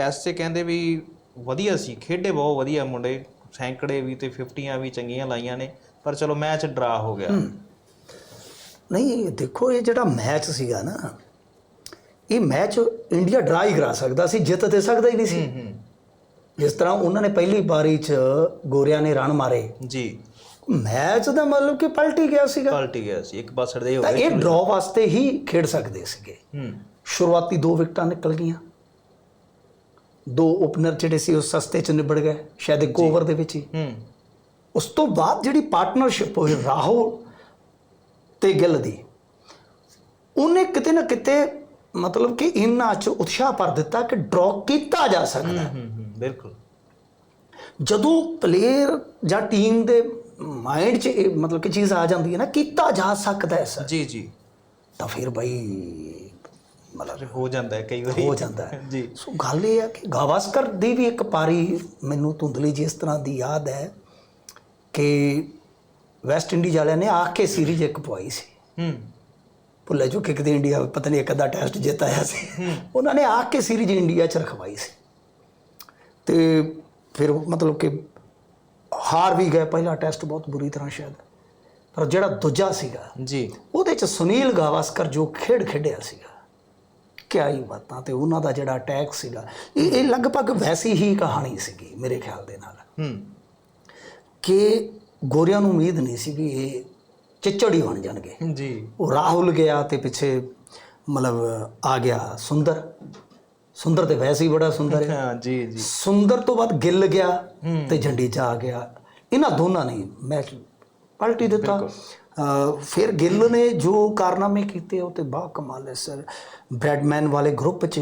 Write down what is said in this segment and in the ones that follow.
Test 'ਚ ਕਹਿੰਦੇ ਵੀ ਵਧੀਆ ਸੀ ਖੇਡੇ ਬਹੁਤ ਵਧੀਆ ਮੁੰਡੇ ਸੈਂਕੜੇ ਵੀ ਤੇ 50ਾਂ ਵੀ ਚੰਗੀਆਂ ਲਾਈਆਂ ਨੇ ਪਰ ਚਲੋ ਮੈਚ ਡਰਾ ਹੋ ਗਿਆ। ਨਹੀਂ ਦੇਖੋ ਇਹ ਜਿਹੜਾ ਮੈਚ ਸੀਗਾ ਨਾ ਇਹ ਮੈਚ ਇੰਡੀਆ ਡਰਾ ਹੀ ਕਰਾ ਸਕਦਾ ਸੀ ਜਿੱਤ ਤੇ ਸਕਦਾ ਹੀ ਨਹੀਂ ਸੀ। ਜਿਸ ਤਰ੍ਹਾਂ ਉਹਨਾਂ ਨੇ ਪਹਿਲੀ ਪਾਰੀ 'ਚ ਗੋਰਿਆਂ ਨੇ ਰਨ ਮਾਰੇ। ਜੀ। ਮੈਚ ਦਾ ਮਤਲਬ ਕਿ ਪਲਟ ਗਿਆ ਸੀਗਾ। ਪਲਟ ਗਿਆ ਸੀ ਇੱਕ ਪਾਸੜ ਦੇ ਹੋ ਤਾਂ ਗਏ ਇਹ ਡਰਾਅ ਵਾਸਤੇ ਹੀ ਖੇਡ ਸਕਦੇ ਸੀਗੇ। ਹੂੰ। ਸ਼ੁਰੂਆਤੀ ਦੋ ਵਿਕਟਾਂ ਨਿਕਲ ਗਈਆਂ। ਦੋ ਓਪਨਰ ਜਿਹੜੇ ਸੀ ਉਹ ਸਸਤੇ ਚ ਨਿਬੜ ਗਏ ਸ਼ਾਇਦ ਇੱਕ ਓਵਰ ਦੇ ਵਿੱਚ ਹੀ। ਹੂੰ। ਉਸ ਤੋਂ ਬਾਅਦ ਜਿਹੜੀ ਪਾਰਟਨਰਸ਼ਿਪ ਹੋਈ ਰਾਹੁਲ ਤੇ ਗਿੱਲ ਦੀ ਉਹਨੇ ਕਿਤੇ ਨਾ ਕਿਤੇ ਮਤਲਬ ਕਿ ਇੰਨਾ ਚ ਉਤਸ਼ਾਹ ਭਰ ਦਿੱਤਾ ਕਿ ਡਰਾਅ ਕੀਤਾ ਜਾ ਸਕਦਾ ਹੈ। ਹੂੰ ਹੂੰ ਬਿਲਕੁਲ। ਜਦੋਂ ਪਲੇਅਰ ਜਾਂ ਟੀਮ ਦੇ ਮਾਈਂਡ 'ਚ ਇਹ ਮਤਲਬ ਕਿ ਚੀਜ਼ ਆ ਜਾਂਦੀ ਹੈ ਨਾ ਕੀਤਾ ਜਾ ਸਕਦਾ ਹੈ ਸਰ ਜੀ ਜੀ। ਤਾਂ ਫਿਰ ਬਈ ਮਤਲਬ ਹੋ ਜਾਂਦਾ ਹੈ ਕਈ ਵਾਰੀ। ਹੋ ਜਾਂਦਾ ਹੈ। ਜੀ। ਸੋ ਗੱਲ ਇਹ ਹੈ ਕਿ ਗਾਵਸਕਰ ਦੀ ਵੀ ਇੱਕ ਪਾਰੀ ਮੈਨੂੰ ਧੁੰਦਲੀ ਜੀ ਇਸ ਤਰ੍ਹਾਂ ਦੀ ਯਾਦ ਹੈ ਕਿ ਵੈਸਟ ਇੰਡੀਜ਼ ਵਾਲਿਆਂ ਨੇ ਆ ਕੇ ਸੀਰੀਜ਼ ਇੱਕ ਪਵਾਈ ਸੀ। ਹੂੰ। ਭੁੱਲੇ ਜੋ ਕਿ ਕਿਤੇ ਇੰਡੀਆ ਪਤਾ ਨਹੀਂ ਇੱਕ ਅੱਧਾ ਟੈਸਟ ਜਿੱਤ ਆਇਆ ਸੀ। ਉਹਨਾਂ ਨੇ ਆ ਕੇ ਸੀਰੀਜ਼ ਇੰਡੀਆ 'ਚ ਰਖਵਾਈ ਸੀ। ਤੇ ਫਿਰ ਮਤਲਬ ਕਿ ਹਾਰ ਵੀ ਗਏ। ਪਹਿਲਾ ਟੈਸਟ ਬਹੁਤ ਬੁਰੀ ਤਰ੍ਹਾਂ ਸ਼ਾਇਦ। ਪਰ ਜਿਹੜਾ ਦੂਜਾ ਸੀਗਾ ਜੀ। ਉਹਦੇ 'ਚ ਸੁਨੀਲ ਗਾਵਸਕਰ ਜੋ ਖੇਡ ਖੇਡਿਆ ਸੀਗਾ ਕਿਆ ਹੀ ਬਾਤਾਂ ਤੇ ਉਹਨਾਂ ਦਾ ਜਿਹੜਾ ਅਟੈਕ ਸੀਗਾ ਇਹ ਇਹ ਲਗਭਗ ਵੈਸੀ ਹੀ ਕਹਾਣੀ ਸੀਗੀ ਮੇਰੇ ਖਿਆਲ ਦੇ ਨਾਲ। ਹੂੰ। ਕਿ ਗੋਰਿਆਂ ਨੂੰ ਉਮੀਦ ਨਹੀਂ ਸੀ ਵੀ ਇਹ ਚਿੱਚੜੀ ਬਣ ਜਾਣਗੇ। ਜੀ। ਉਹ ਰਾਹੁਲ ਗਿਆ ਤੇ ਪਿੱਛੇ ਮਤਲਬ ਆ ਗਿਆ ਸੁੰਦਰ। ਸੁੰਦਰ ਤੇ ਵੈਸੇ ਹੀ ਬੜਾ ਸੁੰਦਰ ਹੈ। ਹਾਂ ਜੀ ਜੀ। ਸੁੰਦਰ ਤੋਂ ਬਾਅਦ ਗਿੱਲ ਗਿਆ ਤੇ ਜੰਡੇਜਾ ਆ ਗਿਆ। ਇਹਨਾਂ ਦੋਨਾਂ ਨੇ ਮੈਚ ਪਲਟੀ ਦਿੱਤਾ। ਫਿਰ ਗਿੱਲ ਨੇ ਜੋ ਕਾਰਨਾਮੇ ਕੀਤੇ ਉਹ ਤੇ ਬਾ ਕਮਾਲ ਹੈ ਸਰ। ਬ੍ਰੈਡਮੈਨ ਵਾਲੇ ਗਰੁੱਪ 'ਚ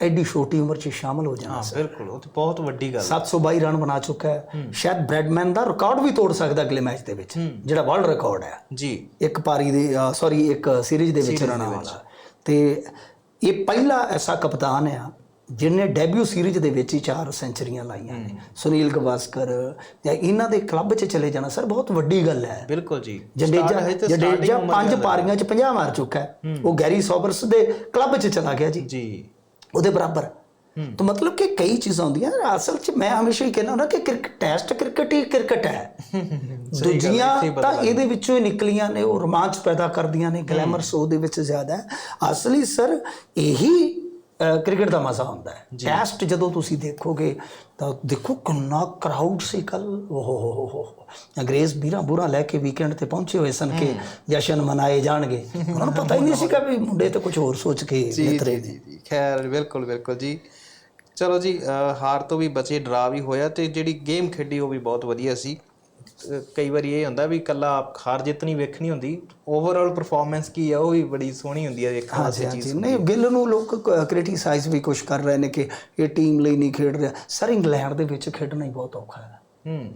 ਐਡੀ ਛੋਟੀ ਉਮਰ 'ਚ ਸ਼ਾਮਲ ਹੋ ਜਾਣਾ ਹਾਂ ਬਿਲਕੁਲ ਉਹ ਤੇ ਬਹੁਤ ਵੱਡੀ ਗੱਲ 722 ਰਨ ਬਣਾ ਚੁੱਕਾ ਹੈ। ਸ਼ਾਇਦ ਬ੍ਰੈਡਮੈਨ ਦਾ ਰਿਕਾਰਡ ਵੀ ਤੋੜ ਸਕਦਾ ਅਗਲੇ ਮੈਚ ਦੇ ਵਿੱਚ। ਜਿਹੜਾ ਵਰਲਡ ਰਿਕਾਰਡ ਹੈ। ਜੀ। ਇੱਕ ਪਾਰੀ ਦੇ ਸੌਰੀ ਇੱਕ ਸੀਰੀਜ਼ ਦੇ ਵਿੱਚ ਰਨਾਂ ਵਾਲਾ। ਤੇ ਇਹ ਪਹਿਲਾ ਐਸਾ ਕਪਤਾਨ ਆ ਜਿਹਨੇ ਡੈਬਿਊ ਸੀਰੀਜ਼ ਦੇ ਵਿੱਚ ਹੀ ਚਾਰ ਸੈਂਚਰੀਆਂ ਲਾਈਆਂ ਨੇ। ਸੁਨੀਲ ਗਵਾਸਕਰ ਜਾਂ ਇਹਨਾਂ ਦੇ ਕਲੱਬ 'ਚ ਚਲੇ ਜਾਣਾ ਸਰ ਬਹੁਤ ਵੱਡੀ ਗੱਲ ਹੈ। ਬਿਲਕੁਲ ਜੀ। ਜਡੇਜਾ ਹੈ ਜਡੇਜਾ ਪੰਜ ਦਾ- ਪਾਰੀਆਂ 'ਚ 50 ਮਾਰ ਚੁੱਕਾ ਹੈ। ਉਹ ਗੈਰੀ ਸੋਬਰਸ ਦੇ ਕਲੱਬ 'ਚ ਚਲਾ ਗਿਆ ਜੀ। ਜੀ। ਉਹਦੇ ਬਰਾਬਰ। ਤਾਂ ਮਤਲਬ ਕਿ ਕਈ ਚੀਜ਼ਾਂ ਹੁੰਦੀਆਂ ਅਸਲ 'ਚ ਮੈਂ ਹਮੇਸ਼ਾ ਹੀ ਕਹਿੰਦਾ ਹੁੰਦਾ ਕਿ ਕ੍ਰਿਕਟ ਟੈਸਟ ਕ੍ਰਿਕਟ ਹੀ ਕ੍ਰਿਕਟ ਹੈ। ਦੂਜੀਆਂ ਤਾਂ ਇਹਦੇ ਵਿੱਚੋਂ ਹੀ ਨਿਕਲੀਆਂ ਨੇ ਉਹ ਰੋਮਾਂਚ ਪੈਦਾ ਕਰਦੀਆਂ ਨੇ ਗਲੈਮਰਸ ਉਹਦੇ ਵਿੱਚ ਜ਼ਿਆਦਾ ਹੈ। ਅਸਲੀ ਸਰ ਇਹੀ ਕ੍ਰਿਕਟ ਦਾ ਮਜ਼ਾ ਹੁੰਦਾ ਹੈ। ਟੈਸਟ ਜਦੋਂ ਤੁਸੀਂ ਦੇਖੋਗੇ ਤਾਂ ਦੇਖੋ ਕਿੰਨਾ ਕਰਾਊਡ ਸੀ ਕੱਲ ਓਹ ਹੋ ਹੋ ਹੋ ਹੋ। ਅੰਗਰੇਜ਼ ਵੀਰਾਂ ਬੁਰਾ ਲੈ ਕੇ ਵੀਕਐਂਡ ਤੇ ਪਹੁੰਚੇ ਹੋਏ ਸਨ ਕਿ ਜਸ਼ਨ ਮਨਾਏ ਜਾਣਗੇ। ਉਹਨਾਂ ਨੂੰ ਪਤਾ ਹੀ ਨਹੀਂ ਸੀਗਾ ਵੀ ਮੁੰਡੇ ਤੇ ਕੁਝ ਹੋਰ ਸੋਚ ਕੇ ਨਿਤਰੇ ਜੀ ਜੀ ਖੈਰ ਬਿਲਕੁਲ ਬਿਲਕੁਲ ਜੀ। ਚਲੋ ਜੀ ਹਾਰ ਤੋਂ ਵੀ ਬਚੇ ਡਰਾ ਵੀ ਹੋਇਆ ਤੇ ਜਿਹੜੀ ਗੇਮ ਖੇਡੀ ਉਹ ਵੀ ਬਹੁਤ ਵਧੀਆ ਸੀ। ਕਈ ਵਾਰੀ ਇਹ ਹੁੰਦਾ ਵੀ ਕੱਲਾ ਹਾਰ ਜਿੱਤ ਨਹੀਂ ਵੇਖਣੀ ਹੁੰਦੀ। ਓਵਰਆਲ ਪਰਫਾਰਮੈਂਸ ਕੀ ਆ ਉਹ ਵੀ ਬੜੀ ਸੋਹਣੀ ਹੁੰਦੀ ਹੈ ਵੇਖਣ ਵਾਸਤੇ ਚੀਜ਼। ਨਹੀਂ ਗਿੱਲ ਨੂੰ ਲੋਕ ਕ੍ਰਿਟਿਸਾਈਜ਼ ਵੀ ਕੁਝ ਕਰ ਰਹੇ ਨੇ ਕਿ ਇਹ ਟੀਮ ਲਈ ਨਹੀਂ ਖੇਡ ਰਿਹਾ। ਸਰ ਇੰਗਲੈਂਡ ਦੇ ਵਿੱਚ ਖੇਡਣਾ ਹੀ ਬਹੁਤ ਔਖਾ ਹੈ। ਹੂੰ।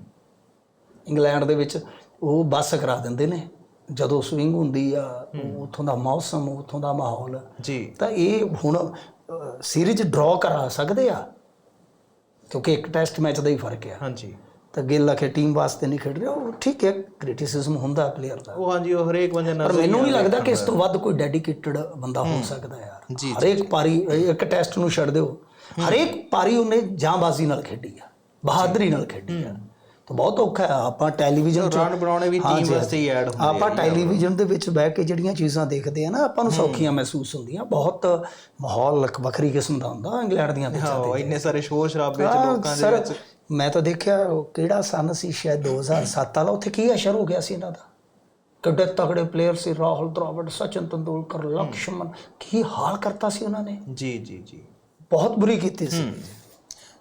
ਇੰਗਲੈਂਡ ਦੇ ਵਿੱਚ ਉਹ ਬੱਸ ਕਰਾ ਦਿੰਦੇ ਨੇ। ਜਦੋਂ ਸਵਿੰਗ ਹੁੰਦੀ ਆ ਉੱਥੋਂ ਦਾ ਮੌਸਮ ਉੱਥੋਂ ਦਾ ਮਾਹੌਲ। ਜੀ। ਤਾਂ ਇਹ ਹੁਣ ਸੀਰੀਜ਼ ਡਰਾ ਕਰਾ ਸਕਦੇ ਆ। ਕਿਉਂਕਿ ਇੱਕ ਟੈਸਟ ਮੈਚ ਦਾ ਹੀ ਫ਼ਰਕ ਆ। ਹਾਂਜੀ। ਤਾਂ ਗਿੱਲ ਆਖੇ ਟੀਮ ਵਾਸਤੇ ਨਹੀਂ ਖੇਡ ਰਿਹਾ। ਉਹ ਠੀਕ ਹੈ ਕ੍ਰਿਟਿਸਿਜ਼ਮ ਹੁੰਦਾ ਪਲੇਅਰ ਦਾ। ਉਹ ਹਾਂਜੀ ਉਹ ਹਰੇਕ ਬੰਦੇ ਪਰ ਨਾਲ ਮੈਨੂੰ ਨਹੀਂ ਲੱਗਦਾ ਕਿ ਇਸ ਤੋਂ ਵੱਧ ਕੋਈ ਡੈਡੀਕੇਟਡ ਬੰਦਾ ਹੋ ਸਕਦਾ ਯਾਰ। ਹਰੇਕ ਪਾਰੀ ਇੱਕ ਟੈਸਟ ਨੂੰ ਛੱਡ ਦਿਓ। ਹਰੇਕ ਪਾਰੀ ਉਹਨੇ ਜਾਂਬਾਜ਼ੀ ਨਾਲ ਖੇਡੀ ਆ ਬਹਾਦਰੀ ਨਾਲ ਖੇਡੀ ਆ। ਤਾਂ ਬਹੁਤ ਔਖਾ ਹੈ। ਆਪਾਂ ਟੈਲੀਵਿਜ਼ਨ 'ਚ ਰਨ ਬਣਾਉਣੇ ਵੀ ਟੀਮ ਵਾਸਤੇ ਹੀ ਐਡ ਹੁੰਦੇ ਆਪਾਂ ਟੈਲੀਵਿਜ਼ਨ ਦੇ ਵਿੱਚ ਬਹਿ ਕੇ ਜਿਹੜੀਆਂ ਚੀਜ਼ਾਂ ਦੇਖਦੇ ਆ ਨਾ ਆਪਾਂ ਨੂੰ ਸੌਖੀਆਂ ਮਹਿਸੂਸ ਹੁੰਦੀਆਂ। ਬਹੁਤ ਮਾਹੌਲ ਵੱਖਰੀ ਕਿਸਮ ਦਾ ਹੁੰਦਾ ਇੰਗਲੈਂਡ ਦੀਆਂ ਪਿੱਚਾਂ ਹਾਂ ਇੰਨੇ ਸਾਰੇ ਸ਼ੋਰ ਸ਼ਰਾਬੇ ਚ ਲੋਕਾਂ ਦੇ ਵਿੱਚ। ਮੈਂ ਤਾਂ ਦੇਖਿਆ ਕਿਹੜਾ ਸਨ ਸੀ ਸ਼ਾਇਦ 2007 ਵਾਲਾ। ਉੱਥੇ ਕੀ ਅਸ਼ਰ ਹੋ ਗਿਆ ਸੀ ਇਹਨਾਂ ਦਾ? ਕਿੱਡੇ ਤਗੜੇ ਪਲੇਅਰ ਸੀ ਰਾਹੁਲ ਦ੍ਰਾਵਿੜ ਸਚਿਨ ਤੰਦੂਲਕਰ ਲਕਸ਼ਮਣ। ਕੀ ਹਾਲ ਕਰਤਾ ਸੀ ਉਹਨਾਂ ਨੇ? ਜੀ ਜੀ ਜੀ। ਬਹੁਤ ਬੁਰੀ ਕੀਤੀ ਸੀ।